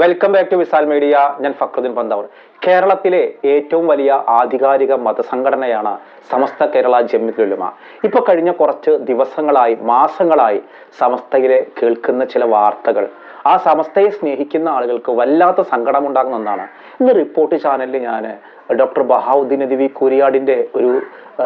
Welcome back to Visal media ഞാൻ ഫക്രുദ്ദീൻ പന്തവർ. കേരളത്തിലെ ഏറ്റവും വലിയ ആധികാരിക മതസംഘടനയാണ് സമസ്ത കേരള ജമ്മിത്തുലുമ ഇപ്പൊ കഴിഞ്ഞ കുറച്ച് ദിവസങ്ങളായി മാസങ്ങളായി സമസ്തയിലെ കേൾക്കുന്ന ചില വാർത്തകൾ. ആ സമസ്തയെ സ്നേഹിക്കുന്ന ആളുകൾക്ക് വല്ലാത്ത സങ്കടമുണ്ടാകുന്ന ഒന്നാണ്. ഇന്ന് റിപ്പോർട്ട് ചാനലിൽ ഞാൻ ഡോക്ടർ ബഹാവുദ്ദീൻ ദിവി കുരിയാടിന്റെ ഒരു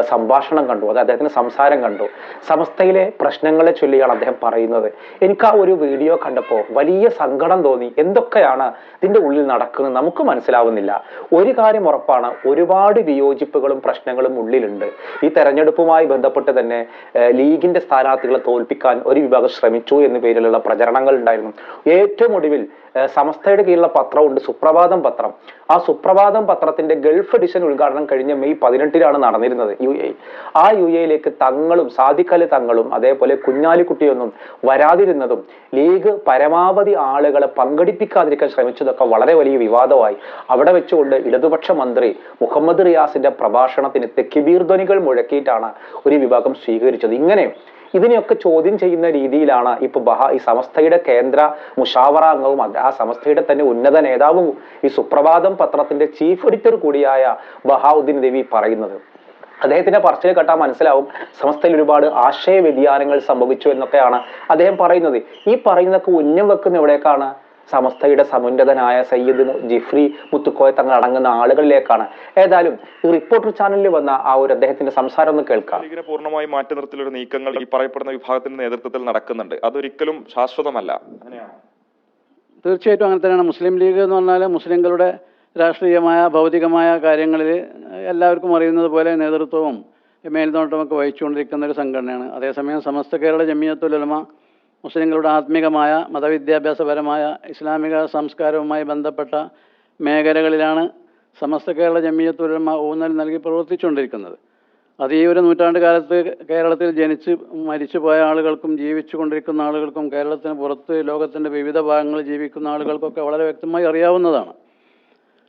സംഭാഷണം കണ്ടു. അത് അദ്ദേഹത്തിന്റെ സംസാരം കണ്ടു. സമസ്തയിലെ പ്രശ്നങ്ങളെ ചൊല്ലിയാണ് അദ്ദേഹം പറയുന്നത്. എനിക്ക് ആ ഒരു വീഡിയോ കണ്ടപ്പോൾ വലിയ സങ്കടം തോന്നി. എന്തൊക്കെയാണ് ഇതിന്റെ ഉള്ളിൽ നടക്കുന്നത് നമുക്ക് മനസ്സിലാവുന്നില്ല. ഒരു കാര്യം ഉറപ്പാണ് ഒരുപാട് വിയോജിപ്പുകളും പ്രശ്നങ്ങളും ഉള്ളിലുണ്ട്. ഈ തെരഞ്ഞെടുപ്പുമായി ബന്ധപ്പെട്ട് തന്നെ ലീഗിന്റെ സ്ഥാനാർത്ഥികളെ തോൽപ്പിക്കാൻ ഒരു വിഭാഗം ശ്രമിച്ചു എന്ന പേരിലുള്ള പ്രചരണങ്ങൾ ഉണ്ടായിരുന്നു. ഏറ്റവും ഒടുവിൽ സമസ്തയുടെ കീഴിലുള്ള പത്രമുണ്ട് സുപ്രഭാതം പത്രം. ആ സുപ്രഭാതം പത്രത്തിന്റെ ഗൾഫ് എഡിഷൻ ഉദ്ഘാടനം കഴിഞ്ഞ മെയ് പതിനെട്ടിലാണ് നടന്നിരുന്നത് യു എ ആ യു എയിലേക്ക് തങ്ങളും സാദിഖലി തങ്ങളും അതേപോലെ കുഞ്ഞാലിക്കുട്ടിയൊന്നും വരാതിരുന്നതും ലീഗ് പരമാവധി ആളുകളെ പങ്കെടുപ്പിക്കാതിരിക്കാൻ ശ്രമിച്ചതൊക്കെ വളരെ വലിയ വിവാദമായി. അവിടെ വെച്ചുകൊണ്ട് ഇടതുപക്ഷ മന്ത്രി മുഹമ്മദ് റിയാസിന്റെ പ്രഭാഷണത്തിന് തെക്കിബീർ ധ്വനികൾ മുഴക്കിയിട്ടാണ് ഒരു വിഭാഗം സ്വീകരിച്ചത്. ഇങ്ങനെ ഇതിനെയൊക്കെ ചോദ്യം ചെയ്യുന്ന രീതിയിലാണ് ഇപ്പൊ ബഹ ഈ സമസ്തയുടെ കേന്ദ്ര മുഷാവറ അംഗവും ആ സമസ്തയുടെ തന്നെ ഉന്നത നേതാവും ഈ സുപ്രഭാതം പത്രത്തിന്റെ ചീഫ് എഡിറ്റർ കൂടിയായ ബഹാവുദ്ദീൻ ദേവി പറയുന്നത്. അദ്ദേഹത്തിന്റെ പറച്ചിൽ കേട്ടാൽ മനസ്സിലാവും സമസ്തയിൽ ഒരുപാട് ആശയ വ്യതിയാനങ്ങൾ സംഭവിച്ചു എന്നൊക്കെയാണ് അദ്ദേഹം പറയുന്നത്. ഈ പറയുന്നതൊക്കെ ഉന്നം വെക്കുന്ന എവിടേക്കാണ്? സമസ്തയുടെ സമുന്നതനായ സയ്യിദ് മു- ജിഫ്രി മുത്തുക്കോയ തങ്ങൾ അടങ്ങുന്ന ആളുകളിലേക്കാണ്. ഏതായാലും ഈ റിപ്പോർട്ടർ ചാനലിൽ വന്ന ആ ഒരു അദ്ദേഹത്തിന്റെ സംസാരം ഒന്ന് കേൾക്കാം. ലീഗിനെ പൂർണമായി മാറ്റി നിർത്തലൊരു നീക്കങ്ങൾ ഈ പറയപ്പെടുന്ന വിഭാഗത്തിന്റെ നേതൃത്വത്തിൽ നടക്കുന്നുണ്ട്. അതൊരിക്കലും ശാശ്വതമല്ല. അങ്ങനെയാണ്? തീർച്ചയായിട്ടും അങ്ങനെ തന്നെയാണ്. മുസ്ലിം ലീഗ് എന്ന് പറഞ്ഞാൽ മുസ്ലിങ്ങളുടെ രാഷ്ട്രീയമായ ഭൗതികമായ കാര്യങ്ങളിൽ എല്ലാവർക്കും അറിയുന്നത് പോലെ നേതൃത്വവും മേൽനോട്ടമൊക്കെ വഹിച്ചുകൊണ്ടിരിക്കുന്ന ഒരു സംഘടനയാണ്. അതേസമയം സമസ്ത കേരള ജമിയത്തുലമ മുസ്ലിങ്ങളുടെ ആത്മീകമായ മതവിദ്യാഭ്യാസപരമായ ഇസ്ലാമിക സംസ്കാരവുമായി ബന്ധപ്പെട്ട മേഖലകളിലാണ് സമസ്ത കേരള ജമിയത്തുലമ ഊന്നൽ നൽകി പ്രവർത്തിച്ചുകൊണ്ടിരിക്കുന്നത്. അത് ഈ ഒരു നൂറ്റാണ്ട് കാലത്ത് കേരളത്തിൽ ജനിച്ച് മരിച്ചു പോയ ആളുകൾക്കും ജീവിച്ചു കൊണ്ടിരിക്കുന്ന ആളുകൾക്കും കേരളത്തിന് പുറത്ത് ലോകത്തിന്റെ വിവിധ ഭാഗങ്ങളിൽ ജീവിക്കുന്ന ആളുകൾക്കൊക്കെ വളരെ വ്യക്തമായി അറിയാവുന്നതാണ്.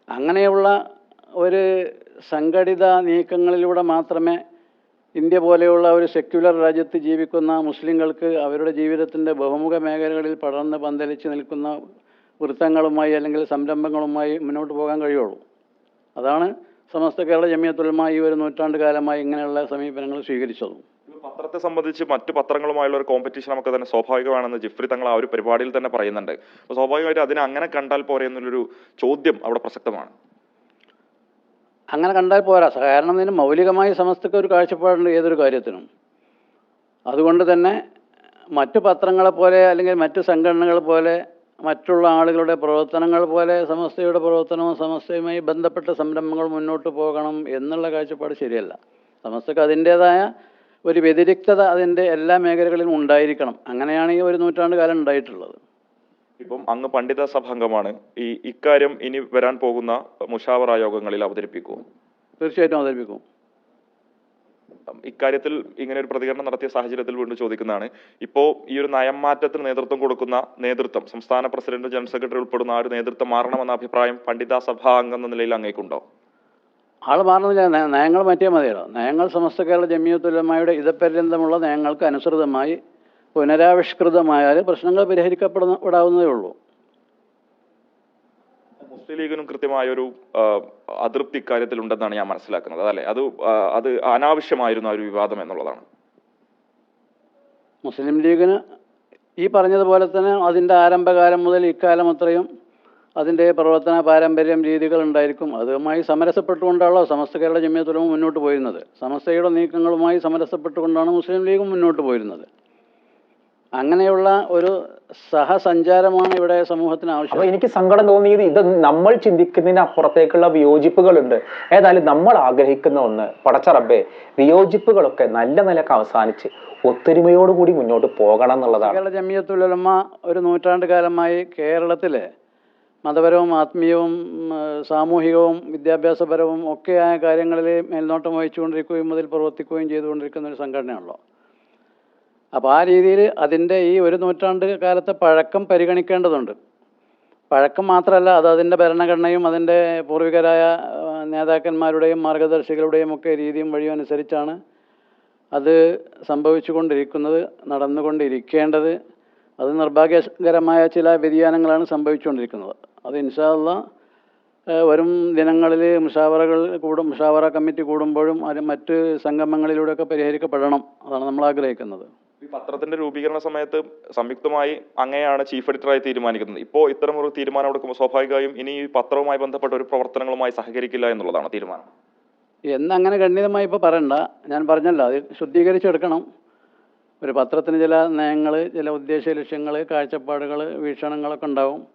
അങ്ങനെയുള്ള ഒരു സംഘടിത നീക്കങ്ങളിലൂടെ മാത്രമേ ഇന്ത്യ പോലെയുള്ള ഒരു സെക്യുലർ രാജ്യത്ത് ജീവിക്കുന്ന മുസ്ലിങ്ങൾക്ക് അവരുടെ ജീവിതത്തിന്റെ ബഹുമുഖ മേഖലകളിൽ പടർന്ന് പന്തലിച്ച് നിൽക്കുന്ന വൃത്തങ്ങളുമായി അല്ലെങ്കിൽ സംരംഭങ്ങളുമായി മുന്നോട്ട് പോകാൻ കഴിയുള്ളൂ. അതാണ് സമസ്ത കേരള ജമിയത്തുലമ ഈ ഒരു നൂറ്റാണ്ട് കാലമായി ഇങ്ങനെയുള്ള സമീപനങ്ങൾ സ്വീകരിച്ചതും. പത്രത്തെ സംബന്ധിച്ച് മറ്റു പത്രങ്ങളുമായുള്ള ഒരു കോമ്പറ്റീഷൻ നമുക്ക് തന്നെ സ്വാഭാവികമാണെന്ന് ജിഫ്രി തങ്ങൾ ആ ഒരു പരിപാടിയിൽ തന്നെ പറയുന്നുണ്ട്. സ്വാഭാവികമായിട്ട് അതിനെ അങ്ങനെ കണ്ടാൽ പോരെ എന്നുള്ളൊരു ചോദ്യം അവിടെ പ്രസക്തമാണ്. അങ്ങനെ കണ്ടാൽ പോരാ. കാരണം ഇതിന് മൗലികമായ സമസ്തക്ക് ഒരു കാഴ്ചപ്പാടുണ്ട് ഏതൊരു കാര്യത്തിനും. അതുകൊണ്ട് തന്നെ മറ്റു പത്രങ്ങളെ പോലെ അല്ലെങ്കിൽ മറ്റു സംഘടനകൾ പോലെ മറ്റുള്ള ആളുകളുടെ പ്രവർത്തനങ്ങൾ പോലെ സമസ്തയുടെ പ്രവർത്തനവും സമസ്തയുമായി ബന്ധപ്പെട്ട സംരംഭങ്ങൾ മുന്നോട്ട് പോകണം എന്നുള്ള കാഴ്ചപ്പാട് ശരിയല്ല. സമസ്തക്ക് അതിന്റേതായ ഒരു വ്യതിരിക്തത അതിന്റെ എല്ലാ മേഖലകളിലും ഉണ്ടായിരിക്കണം. അങ്ങനെയാണ് ഈ ഒരു നൂറ്റാണ്ട് കാലം ഉണ്ടായിട്ടുള്ളത്. ഇപ്പം അങ്ങ് പണ്ഡിത സഭാംഗമാണ്. ഈ ഇക്കാര്യം ഇനി വരാൻ പോകുന്ന മുഷാവറ യോഗങ്ങളിൽ അവതരിപ്പിക്കുമോ തീർച്ചയായിട്ടും അവതരിപ്പിക്കും. ഇക്കാര്യത്തിൽ ഇങ്ങനെ ഒരു പ്രതികരണം നടത്തിയ സാഹചര്യത്തിൽ വീണ്ടും ചോദിക്കുന്നതാണ്. ഇപ്പോ ഈ ഒരു നയം മാറ്റത്തിന് നേതൃത്വം കൊടുക്കുന്ന നേതൃത്വം സംസ്ഥാന പ്രസിഡന്റ് ജനറൽ സെക്രട്ടറി ഉൾപ്പെടുന്ന ആ ഒരു നേതൃത്വം മാറണമെന്ന അഭിപ്രായം പണ്ഡിത സഭാ അംഗം എന്ന നിലയിൽ അങ്ങേക്കുണ്ടോ? ആൾ മാറുന്നില്ല നയങ്ങൾ മാറ്റിയാൽ മതിയല്ലോ. നയങ്ങൾ സമസ്ത കേരള ജമിയത്തുലമയുടെ ഇതപര്യന്തമുള്ള നയങ്ങൾക്ക് അനുസൃതമായി പുനരാവിഷ്കൃതമായാൽ പ്രശ്നങ്ങൾ പരിഹരിക്കപ്പെടാവുന്നതേ ഉള്ളൂ. മുസ്ലിം ലീഗിനും കൃത്യമായ ഒരു അതൃപ്തി കാര്യത്തിൽ ഉണ്ടെന്നാണ് ഞാൻ മനസ്സിലാക്കുന്നത്. അതല്ലേ? അത് അത് അനാവശ്യമായിരുന്നു ആ ഒരു വിവാദം എന്നുള്ളതാണ്. മുസ്ലിം ലീഗിന് ഈ പറഞ്ഞതുപോലെ തന്നെ അതിന്റെ ആരംഭകാലം മുതൽ ഇക്കാലം അത്രയും അതിന്റെ പ്രവർത്തന പാരമ്പര്യം രീതികൾ ഉണ്ടായിരിക്കും. അതുമായി സമരസപ്പെട്ടുകൊണ്ടാണല്ലോ സമസ്ത കേരള ജമിയത്തുലമ മുന്നോട്ട് പോയിരുന്നത്. സമസ്തയുടെ നീക്കങ്ങളുമായി സമരസപ്പെട്ടുകൊണ്ടാണ് മുസ്ലിം ലീഗും മുന്നോട്ട് പോയിരുന്നത്. അങ്ങനെയുള്ള ഒരു സഹസഞ്ചാരമാണ് ഇവിടെ സമൂഹത്തിന് ആവശ്യം. അപ്പൊ എനിക്ക് സങ്കടം തോന്നിയത് ഇത് നമ്മൾ ചിന്തിക്കുന്നതിന് അപ്പുറത്തേക്കുള്ള വിയോജിപ്പുകളുണ്ട്. ഏതായാലും നമ്മൾ ആഗ്രഹിക്കുന്ന ഒന്ന് പടച്ചറബേ വിയോജിപ്പുകളൊക്കെ നല്ല നിലയ്ക്ക് അവസാനിച്ച് ഒത്തൊരുമയോടുകൂടി മുന്നോട്ട് പോകണം എന്നുള്ളതാണ്. കേരള ജമിയത്തുലമ ഒരു നൂറ്റാണ്ട് കാലമായി കേരളത്തിലെ മതപരവും ആത്മീയവും സാമൂഹികവും വിദ്യാഭ്യാസപരവും ഒക്കെയായ കാര്യങ്ങളിൽ മേൽനോട്ടം വഹിച്ചുകൊണ്ടിരിക്കുകയും അതിൽ പ്രവർത്തിക്കുകയും ചെയ്തുകൊണ്ടിരിക്കുന്ന ഒരു സംഘടനയാണല്ലോ. അപ്പോൾ ആ രീതിയിൽ അതിന്റെ ഈ ഒരു നൂറ്റാണ്ട് കാലത്തെ പഴക്കം പരിഗണിക്കേണ്ടതുണ്ട്. പഴക്കം മാത്രമല്ല അത് അതിന്റെ ഭരണഘടനയും അതിന്റെ പൂർവികരായ നേതാക്കന്മാരുടെയും മാർഗദർശികളുടെയും ഒക്കെ രീതിയും വഴിയും അനുസരിച്ചാണ് അത് സംഭവിച്ചുകൊണ്ടിരിക്കുന്നത് നടന്നുകൊണ്ടിരിക്കേണ്ടത്. അത് നിർഭാഗ്യകരമായ ചില വ്യതിയാനങ്ങളാണ് സംഭവിച്ചുകൊണ്ടിരിക്കുന്നത്. അത് ഇൻഷാല്ല വരും ദിനങ്ങളിൽ മുഷാവറകൾ കൂടും മുഷാവറ കമ്മിറ്റി കൂടുമ്പോഴും അത് മറ്റ് സംഗമങ്ങളിലൂടെയൊക്കെ പരിഹരിക്കപ്പെടണം. അതാണ് നമ്മൾ ആഗ്രഹിക്കുന്നത്. പത്രത്തിന്റെ രൂപീകരണ സമയത്ത് സംയുക്തമായി അങ്ങനെയാണ് ചീഫ് എഡിറ്ററായി തീരുമാനിക്കുന്നത്. ഇപ്പോൾ ഇത്തരം ഒരു തീരുമാനം എടുക്കുമ്പോൾ സ്വാഭാവികമായും ഇനി ഈ പത്രവുമായി ബന്ധപ്പെട്ട ഒരു പ്രവർത്തനങ്ങളുമായി സഹകരിക്കില്ല എന്നുള്ളതാണ് തീരുമാനം. എന്നങ്ങനെ ഖണ്ഡിതമായി ഇപ്പോൾ പറയണ്ട. ഞാൻ പറഞ്ഞല്ലോ അത് ശുദ്ധീകരിച്ചെടുക്കണം. ഒരു പത്രത്തിന് ചില നയങ്ങൾ ചില ഉദ്ദേശ ലക്ഷ്യങ്ങൾ കാഴ്ചപ്പാടുകൾ വീക്ഷണങ്ങളൊക്കെ ഉണ്ടാവും.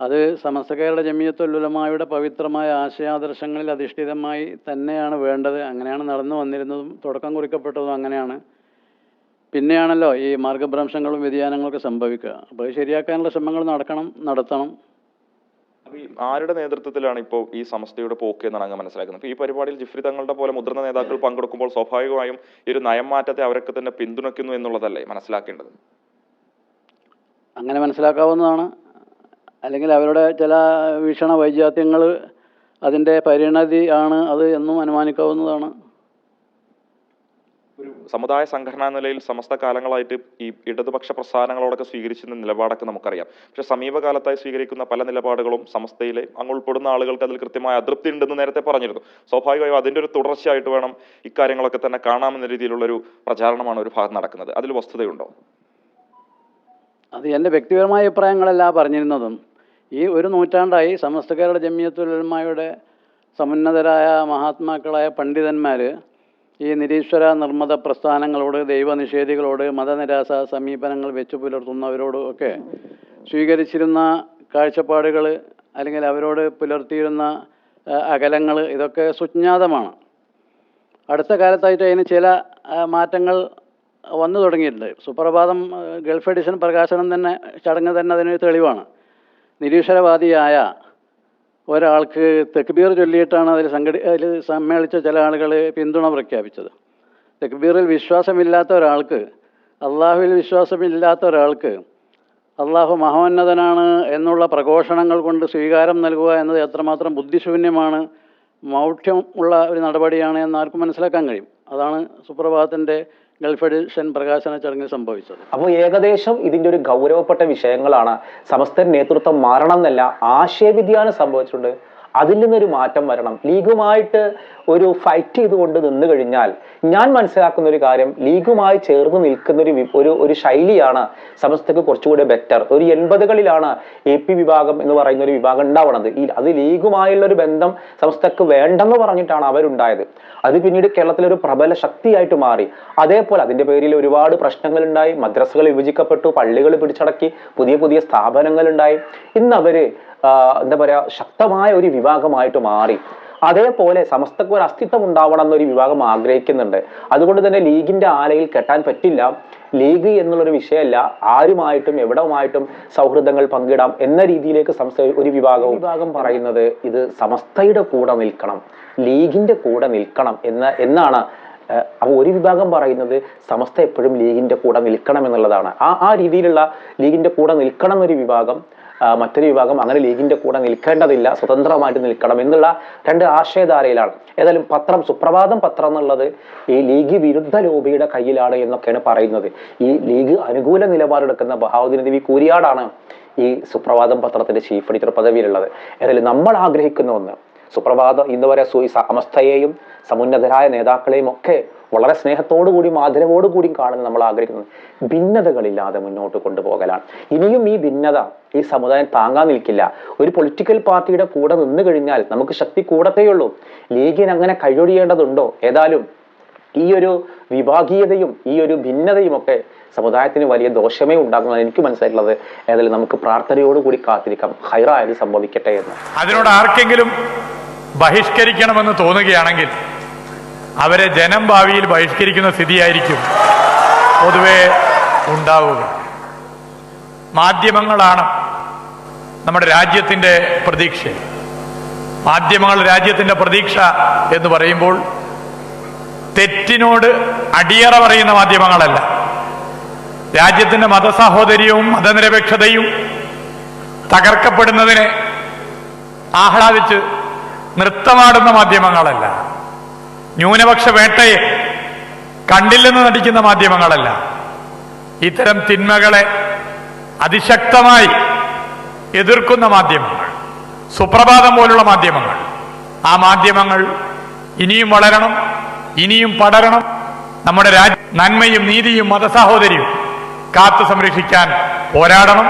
അത് സമസ്ത കേരള ജമിയത്തുല്ലുലമായുടെ പവിത്രമായ ആശയാദർശങ്ങളിൽ അധിഷ്ഠിതമായി തന്നെയാണ് വേണ്ടത്. അങ്ങനെയാണ് നടന്നു വന്നിരുന്നതും തുടക്കം കുറിക്കപ്പെട്ടതും അങ്ങനെയാണ്. പിന്നെയാണല്ലോ ഈ മാർഗഭ്രംശങ്ങളും വ്യതിയാനങ്ങളൊക്കെ സംഭവിക്കുക. അപ്പോൾ അത് ശരിയാക്കാനുള്ള ശ്രമങ്ങൾ നടക്കണം നടത്തണം. ഈ ആരുടെ നേതൃത്വത്തിലാണ് ഇപ്പോൾ ഈ സമസ്തയുടെ പോക്ക് എന്നാണ് അങ്ങ് മനസ്സിലാക്കുന്നത്? ഈ പരിപാടിയിൽ ജിഫ്രി തങ്ങളുടെ പോലെ മുതിർന്ന നേതാക്കൾ പങ്കെടുക്കുമ്പോൾ സ്വാഭാവികമായും ഈ ഒരു നയം മാറ്റത്തെ അവരൊക്കെ തന്നെ പിന്തുണയ്ക്കുന്നു എന്നുള്ളതല്ലേ മനസ്സിലാക്കേണ്ടത്? അങ്ങനെ മനസ്സിലാക്കാവുന്നതാണ്. അല്ലെങ്കിൽ അവരുടെ ചില വീക്ഷണ വൈജാത്യങ്ങൾ അതിന്റെ പരിണതി ആണ് അത് എന്നും അനുമാനിക്കാവുന്നതാണ്. ഒരു സമുദായ സംഘടനാ നിലയിൽ സമസ്ത കാലങ്ങളായിട്ട് ഈ ഇടതുപക്ഷ പ്രസ്ഥാനങ്ങളോടൊക്കെ സ്വീകരിച്ചിരുന്ന നിലപാടൊക്കെ നമുക്കറിയാം. പക്ഷെ സമീപകാലത്തായി സ്വീകരിക്കുന്ന പല നിലപാടുകളും സമസ്തയിലെ അങ്ങ് ഉൾപ്പെടുന്ന ആളുകൾക്ക് അതിൽ കൃത്യമായ അതൃപ്തി ഉണ്ടെന്ന് നേരത്തെ പറഞ്ഞിരുന്നു. സ്വാഭാവികമായും അതിന്റെ ഒരു തുടർച്ചയായിട്ട് വേണം ഇക്കാര്യങ്ങളൊക്കെ തന്നെ കാണാമെന്ന രീതിയിലുള്ള ഒരു പ്രചാരണമാണ് ഒരു ഭാഗം നടക്കുന്നത്. അതിൽ വസ്തുതയുണ്ടോ? അത് എന്റെ വ്യക്തിപരമായ അഭിപ്രായങ്ങളല്ല പറഞ്ഞിരുന്നതും. ഈ ഒരു നൂറ്റാണ്ടായി സമസ്ത കേരള ജമിയത്തുലന്മാരുടെ സമുന്നതരായ മഹാത്മാക്കളായ പണ്ഡിതന്മാർ ഈ നിരീശ്വര നിർമ്മത പ്രസ്ഥാനങ്ങളോട് ദൈവനിഷേധികളോട് മതനിരാസ സമീപനങ്ങൾ വെച്ചു പുലർത്തുന്നവരോട് ഒക്കെ സ്വീകരിച്ചിരുന്ന കാഴ്ചപ്പാടുകൾ അല്ലെങ്കിൽ അവരോട് പുലർത്തിയിരുന്ന അകലങ്ങൾ ഇതൊക്കെ സുജ്ഞാതമാണ്. അടുത്ത കാലത്തായിട്ട് അതിന് ചില മാറ്റങ്ങൾ വന്നു തുടങ്ങിയിട്ടുണ്ട്. സുപ്രഭാതം ഗൾഫ് എഡിഷൻ പ്രകാശനം തന്നെ ചടങ്ങ് തന്നെ അതിന് തെളിവാണ്. നിരീശ്വരവാദിയായ ഒരാൾക്ക് തെക്ബീർ ചൊല്ലിയിട്ടാണ് അതിൽ സംഘടി അതിൽ സമ്മേളിച്ച ചില ആളുകൾ പിന്തുണ പ്രഖ്യാപിച്ചത്. തെക്ബീറിൽ വിശ്വാസമില്ലാത്ത ഒരാൾക്ക് അള്ളാഹുവിൽ വിശ്വാസമില്ലാത്ത ഒരാൾക്ക് അള്ളാഹു മഹോന്നതനാണ് എന്നുള്ള പ്രഘോഷണങ്ങൾ കൊണ്ട് സ്വീകാരം നൽകുക എന്നത് എത്രമാത്രം ബുദ്ധിശൂന്യമാണ് മൗഢ്യം ഉള്ള ഒരു നടപടിയാണ് എന്ന് ആർക്കും മനസ്സിലാക്കാൻ കഴിയും. അതാണ് സുപ്രഭാതത്തിന്റെ ഗൾഫ് എഡിഷൻ പ്രകാശന ചടങ്ങിൽ സംഭവിച്ചത്. അപ്പോൾ ഏകദേശം ഇതിന്റെ ഒരു ഗൗരവപ്പെട്ട വിഷയങ്ങളാണ് സമസ്ത നേതൃത്വം മാറണം എന്നല്ല ആശയവ്യതിയാനം സംഭവിച്ചിട്ടുണ്ട്. അതിൽ നിന്നൊരു മാറ്റം വരണം. ലീഗുമായിട്ട് ഒരു ഫൈറ്റ് ചെയ്തുകൊണ്ട് നിന്ന് കഴിഞ്ഞാൽ ഞാൻ മനസ്സിലാക്കുന്ന ഒരു കാര്യം ലീഗുമായി ചേർന്ന് നിൽക്കുന്ന ഒരു ഒരു ഒരു ശൈലിയാണ് സമസ്തക്ക് കുറച്ചുകൂടി ബെറ്റർ ഒരു എൺപതുകളിലാണ് എ പി വിഭാഗം എന്ന് പറയുന്ന ഒരു വിഭാഗം ഉണ്ടാവണത്. ഈ അത് ലീഗുമായുള്ള ഒരു ബന്ധം സമസ്തക്ക് വേണ്ടെന്ന് പറഞ്ഞിട്ടാണ് അവരുണ്ടായത്. അത് പിന്നീട് കേരളത്തിലെ ഒരു പ്രബല ശക്തിയായിട്ട് മാറി. അതേപോലെ അതിന്റെ പേരിൽ ഒരുപാട് പ്രശ്നങ്ങൾ ഉണ്ടായി മദ്രസകൾ വിഭജിക്കപ്പെട്ടു പള്ളികൾ പിടിച്ചടക്കി പുതിയ പുതിയ സ്ഥാപനങ്ങൾ ഉണ്ടായി ഇന്ന് അവർ എന്താ പറയുക ശക്തമായ ഒരു വിഭാഗമായിട്ട് മാറി. അതേപോലെ സമസ്തക്ക് ഒരു അസ്തിത്വം ഉണ്ടാവണം എന്നൊരു വിഭാഗം ആഗ്രഹിക്കുന്നുണ്ട്. അതുകൊണ്ട് തന്നെ ലീഗിന്റെ ആലയിൽ കെട്ടാൻ പറ്റില്ല. ലീഗ് എന്നുള്ളൊരു വിഷയമല്ല. ആരുമായിട്ടും എവിടവുമായിട്ടും സൗഹൃദങ്ങൾ പങ്കിടാം എന്ന രീതിയിലേക്ക് സംസ്ഥ ഒരു വിഭാഗം വിഭാഗം പറയുന്നത് ഇത് സമസ്തയുടെ കൂടെ നിൽക്കണം. ലീഗിന്റെ കൂടെ നിൽക്കണം എന്ന എന്നാണ് അപ്പോൾ അപ്പൊ ഒരു വിഭാഗം പറയുന്നത് സമസ്ത എപ്പോഴും ലീഗിന്റെ കൂടെ നിൽക്കണം എന്നുള്ളതാണ്. ആ ആ രീതിയിലുള്ള ലീഗിന്റെ കൂടെ നിൽക്കണം എന്നൊരു വിഭാഗം മറ്റൊരു വിഭാഗം അങ്ങനെ ലീഗിന്റെ കൂടെ നിൽക്കേണ്ടതില്ല സ്വതന്ത്രമായിട്ട് നിൽക്കണം എന്നുള്ള രണ്ട് ആശയധാരയിലാണ്. ഏതായാലും പത്രം സുപ്രഭാതം പത്രം എന്നുള്ളത് ഈ ലീഗ് വിരുദ്ധ ലോബിയുടെ കയ്യിലാണ് എന്നൊക്കെയാണ് പറയുന്നത്. ഈ ലീഗ് അനുകൂല നിലപാടെടുക്കുന്ന ബഹാവുദ്ദീൻ ദേവി കൂരിയാടാണ് ഈ സുപ്രഭാതം പത്രത്തിന്റെ ചീഫ് എഡിറ്റർ പദവിയിലുള്ളത്. ഏതായാലും നമ്മൾ ആഗ്രഹിക്കുന്ന ഒന്ന് സുപ്രഭാതം ഇന്ന് വരെ സമസ്തയെയും സമുന്നതരായ നേതാക്കളെയും ഒക്കെ വളരെ സ്നേഹത്തോടു കൂടിയും ആദരവോടു കൂടിയും കാണുന്ന നമ്മൾ ആഗ്രഹിക്കുന്നത്. ഭിന്നതകളില്ലാതെ മുന്നോട്ട് കൊണ്ടുപോകലാണ്. ഇനിയും ഈ ഭിന്നത ഈ സമുദായം താങ്ങാൻ നിൽക്കില്ല. ഒരു പൊളിറ്റിക്കൽ പാർട്ടിയുടെ കൂടെ നിന്ന് കഴിഞ്ഞാൽ നമുക്ക് ശക്തി കൂടത്തേയുള്ളൂ. ലീഗിന് അങ്ങനെ കഴിയൊഴിയേണ്ടതുണ്ടോ ഏതായാലും ഈ ഒരു വിഭാഗീയതയും ഈ ഒരു ഭിന്നതയും ഒക്കെ സമുദായത്തിന് വലിയ ദോഷമേ ഉണ്ടാകുന്നതാണ് എനിക്ക് മനസ്സിലായിട്ടുള്ളത്. ഏതായാലും നമുക്ക് പ്രാർത്ഥനയോട് കൂടി കാത്തിരിക്കാം. ഹൈറായത് സംഭവിക്കട്ടെ എന്ന്. അതിനോട് ആർക്കെങ്കിലും ബഹിഷ്കരിക്കണമെന്ന് തോന്നുകയാണെങ്കിൽ അവരെ ജനം ഭാവിയിൽ ബഹിഷ്കരിക്കുന്ന സ്ഥിതിയായിരിക്കും പൊതുവെ ഉണ്ടാവുക. മാധ്യമങ്ങളാണ് നമ്മുടെ രാജ്യത്തിന്റെ പ്രതീക്ഷ. മാധ്യമങ്ങൾ രാജ്യത്തിന്റെ പ്രതീക്ഷ എന്ന് പറയുമ്പോൾ തെറ്റിനോട് അടിയറ പറയുന്ന മാധ്യമങ്ങളല്ല. രാജ്യത്തിന്റെ മതസഹോദര്യവും മതനിരപേക്ഷതയും തകർക്കപ്പെടുന്നതിനെ ആഹ്ലാദിച്ച് നൃത്തമാടുന്ന മാധ്യമങ്ങളല്ല. ന്യൂനപക്ഷ വേട്ടയെ കണ്ടില്ലെന്ന് നടിക്കുന്ന മാധ്യമങ്ങളല്ല. ഇത്തരം തിന്മകളെ അതിശക്തമായി എതിർക്കുന്ന മാധ്യമങ്ങൾ സുപ്രഭാതം പോലുള്ള മാധ്യമങ്ങൾ. ആ മാധ്യമങ്ങൾ ഇനിയും വളരണം ഇനിയും പടരണം. നമ്മുടെ രാജ്യ നന്മയും നീതിയും മതസാഹോദര്യവും കാത്തു സംരക്ഷിക്കാൻ പോരാടണം.